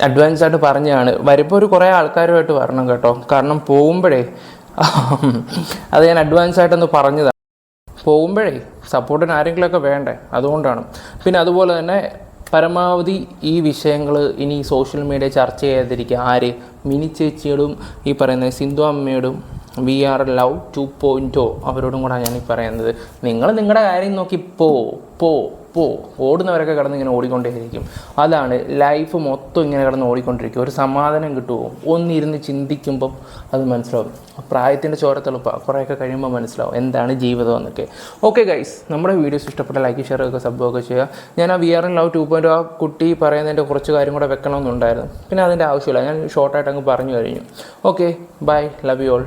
Speaker 2: അഡ്വാൻസ് ആയിട്ട് പറഞ്ഞതാണ് വരുമ്പോൾ ഒരു കുറേ ആൾക്കാരുമായിട്ട് വരണം കേട്ടോ. കാരണം പോകുമ്പോഴേ അത് ഞാൻ അഡ്വാൻസ് ആയിട്ടൊന്ന് പറഞ്ഞതാണ് പോകുമ്പോഴേ സപ്പോർട്ടിന് ആരെങ്കിലുമൊക്കെ വേണ്ടേ? അതുകൊണ്ടാണ്. പിന്നെ അതുപോലെ തന്നെ പരമാവധി ഈ വിഷയങ്ങൾ ഇനി സോഷ്യൽ മീഡിയ ചർച്ച ചെയ്യാതിരിക്കുക. ആര്? മിനി ചേച്ചിയോടും ഈ പറയുന്ന സിന്ധു അമ്മയോടും വി ആർ ലവ് ടു പോയിന്റോ അവരോടും കൂടെ ഞാൻ ഈ പറയുന്നത്. നിങ്ങൾ നിങ്ങളുടെ കാര്യം നോക്കി പോ പോ പോ. ഓടുന്നവരൊക്കെ കിടന്ന് ഇങ്ങനെ ഓടിക്കൊണ്ടേയിരിക്കും. അതാണ് ലൈഫ് മൊത്തം ഇങ്ങനെ കിടന്ന് ഓടിക്കൊണ്ടിരിക്കും. ഒരു സമാധാനം കിട്ടുമോ ഒന്നിരുന്ന് ചിന്തിക്കുമ്പം അത് മനസ്സിലാവും. പ്രായത്തിന്റെ ചോരത്തെളുപ്പമാണ് കുറേയൊക്കെ കഴിയുമ്പോൾ മനസ്സിലാവും എന്താണ് ജീവിതം എന്നൊക്കെ. ഓക്കെ ഗൈസ് നമ്മുടെ വീഡിയോസ് ഇഷ്ടപ്പെട്ട ലൈക്ക് ഷെയർ ഒക്കെ സബ്ബോ ഒക്കെ ചെയ്യുക. ഞാൻ ആ we are love two point ആ കുട്ടി പറയുന്നതിന്റെ കുറച്ച് കാര്യം കൂടെ വെക്കണമെന്നുണ്ടായിരുന്നു. പിന്നെ അതിന്റെ ആവശ്യമില്ല. ഞാൻ ഷോർട്ടായിട്ട് അങ്ങ് പറഞ്ഞു കഴിഞ്ഞു. Okay bye love you all